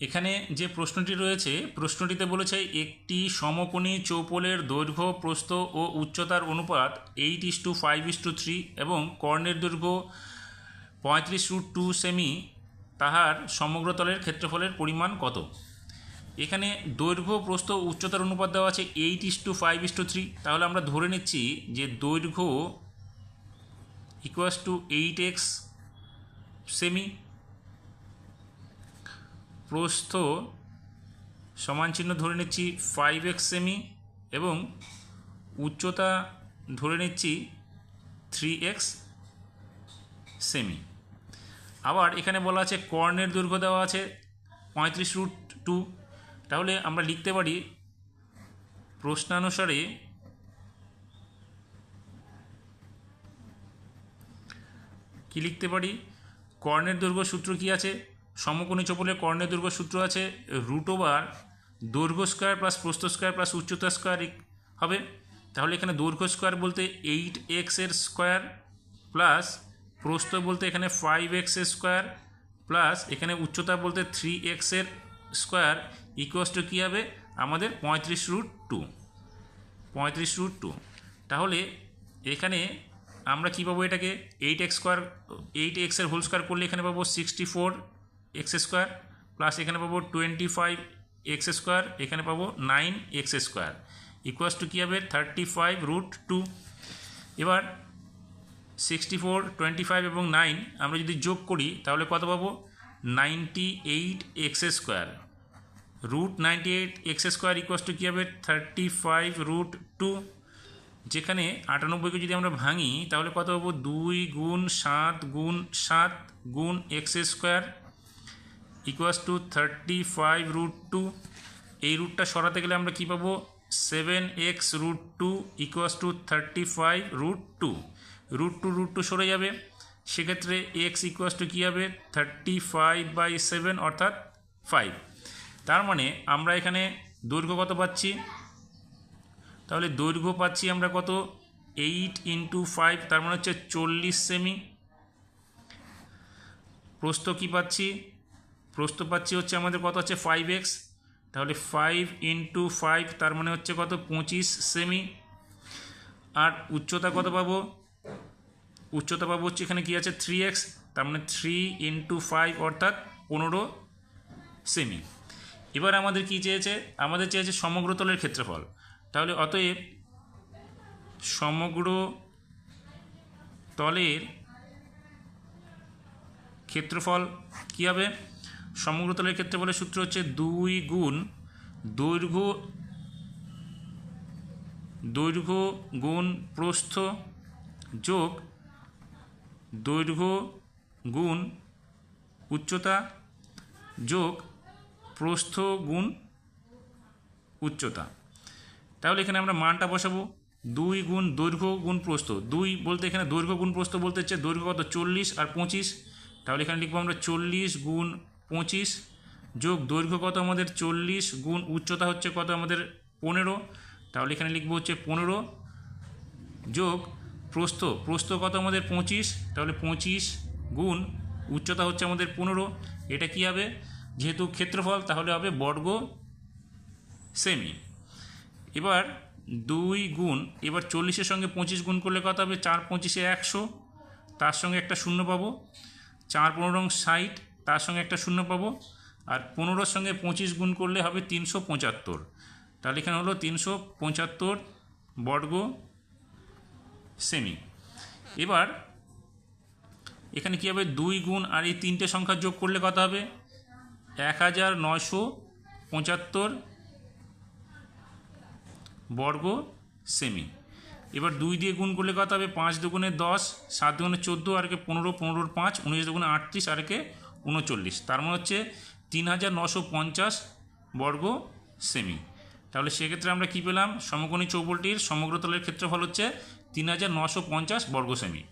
এখানে যে প্রশ্নটি রয়েছে, প্রশ্নটিতে বলেছে একটি সমকোণী চৌপলের দৈর্ঘ্য, প্রস্থ ও উচ্চতার অনুপাত eight is to five is to three এবং কর্ণের দৈর্ঘ্য পঁয়ত্রিশ রুট টু সেমি তাহার সমগ্রতলের ক্ষেত্রফলের পরিমাণ কত? এখানে দৈর্ঘ্য, প্রস্থ, উচ্চতার অনুপাত দেওয়া আছে eight is to five is to three তাহলে আমরা ধরে নিচ্ছি যে দৈর্ঘ্য ইকুয়াস টু এইট এক্স সেমি প্রস্থ সমান চিহ্ন ধরে নিচ্ছি ফাইভ এক্স সেমি এবং উচ্চতা ধরে নিচ্ছি থ্রি এক্স সেমি আবার এখানে বলা আছে কর্ণের দৈর্ঘ্য দেওয়া আছে পঁয়ত্রিশ রুট টু তাহলে আমরা লিখতে পারি প্রশ্নানুসারে কি লিখতে পারি? কর্ণের দৈর্ঘ্য সূত্র কি আছে? সমকোণী চপলের কর্ণের দৈর্ঘ্য সূত্র আছে রুট ওভার দৈর্ঘ্য স্কোয়ার প্লাস প্রস্থ স্কোয়ার প্লাস উচ্চতা স্কোয়ার হবে? তাহলে এখানে দৈর্ঘ্য স্কোয়ার বলতে এইট এক্সের স্কোয়ার প্লাস প্রস্থ বলতে এখানে ফাইভ এক্সের স্কোয়ার প্লাস এখানে উচ্চতা বলতে থ্রি এক্সের স্কোয়ার ইকুয়াস টু কী হবে? আমাদের পঁয়ত্রিশ রুট টু পঁয়ত্রিশ রুট টু তাহলে এখানে আমরা কী পাবো এটাকে? এইট এক্স স্কোয়ার এইট এক্সের হোল স্কোয়ার করলে এখানে পাবো sixty four x square plus এখানে পাবো টোয়েন্টি ফাইভ এক্স স্কোয়ার এখানে পাবো nine x square equals to কী হবে? থার্টি ফাইভ রুট টু এবার সিক্সটি ফোর টোয়েন্টি ফাইভ এবং নাইন আমরা যদি যোগ করি, তাহলে কত পাবো? Ninety eight x square root ninety eight x square equals to কী হবে? থার্টি ফাইভ রুট টু যেখানে আটানব্বইকে যদি আমরা ভাঙি, তাহলে কত পাবো? দুই গুণ সাত গুণ সাত গুণ x square equals to thirty five root two এই রুটটা সরাতে গেলে আমরা কী পাবো? Seven x root two equals to thirty five root two root two root two সরে যাবে। সেক্ষেত্রে এক্স ইকুয়াস টু কী হবে? থার্টি ফাইভ বাই সেভেন অর্থাৎ ফাইভ তার মানে আমরা এখানে দৈর্ঘ্য কত পাচ্ছি? তাহলে দৈর্ঘ্য পাচ্ছি আমরা কত? এইট ইন্টু ফাইভ তার মানে হচ্ছে চল্লিশ সেমি প্রস্থ কী পাচ্ছি? প্রস্থ পাচ্ছি হচ্ছে আমাদের কত হচ্ছে ফাইভ এক্স তাহলে ফাইভ ইন্টু ফাইভ তার মানে হচ্ছে কত? পঁচিশ সেমি আর উচ্চতা কত পাবো? উচ্চতা পাবো হচ্ছে এখানে কী আছে? থ্রি এক্স তার মানে থ্রি ইন্টু ফাইভ অর্থাৎ পনেরো সেমি এবার আমাদের কী চেয়েছে? আমাদের চেয়েছে সমগ্র তলের ক্ষেত্রফল। তাহলে অতএব সমগ্র তলের ক্ষেত্রফল কী হবে? সমগ্র তলের ক্ষেত্রফলের সূত্র হচ্ছে দুই গুণ দৈর্ঘ্য দৈর্ঘ্য গুণ প্রস্থ যোগ দৈর্ঘ্য গুণ উচ্চতা যোগ প্রস্থ গুণ উচ্চতা। তাহলে এখানে আমরা মানটা বসাবো। দুই গুণ দৈর্ঘ্য গুণ প্রস্থ। দুই বলতে এখানে দৈর্ঘ্য গুণ প্রস্থ বলতে হচ্ছে দৈর্ঘ্য কত? চল্লিশ আর পঁচিশ। তাহলে এখানে লিখব আমরা চল্লিশ গুণ পঁচিশ যোগ দৈর্ঘ্য কত আমাদের চল্লিশ গুণ উচ্চতা হচ্ছে কত আমাদের পনেরো? তাহলে এখানে লিখব হচ্ছে পনেরো যোগ প্রস্থ প্রস্থ কত আমাদের পঁচিশ? তাহলে পঁচিশ গুণ উচ্চতা হচ্ছে আমাদের পনেরো। এটা কী হবে? যেহেতু ক্ষেত্রফল, তাহলে হবে বর্গ সেমি। এবার দুই গুণ, এবার চল্লিশের সঙ্গে পঁচিশ গুণ করলে কত হবে? চার পঁচিশে একশো। তার সঙ্গে একটা শূন্য পাবো। চার পনেরো রং ষাট তার সঙ্গে একটা শূন্য পাবো। আর পনেরোর সঙ্গে পঁচিশ গুণ করলে হবে তিনশো পঁচাত্তর। তাহলে এখানে হলো তিনশো পঁচাত্তর বর্গ সেমি। এবার এখানে কী হবে? দুই গুণ আর এই তিনটে সংখ্যা যোগ করলে কত হবে? এক হাজার নয়শো পঁচাত্তর বর্গ সেমি। এবার দুই দিয়ে গুণ করলে কত হবে? পাঁচ দুগুণে দশ, সাত দুগুণে চোদ্দ, আর একে পনেরো, পনেরোর পাঁচ, উনিশ দুগুণে আটত্রিশ, আর একে উনচল্লিশ তার মানে হচ্ছে তিন হাজার নশো পঞ্চাশ বর্গ সেমি। তাহলে সেক্ষেত্রে আমরা কী পেলাম? সমকোণী চৌবলটির সমগ্রতলের ক্ষেত্রফল হচ্ছে তিন হাজার নশো পঞ্চাশ বর্গ সেমি।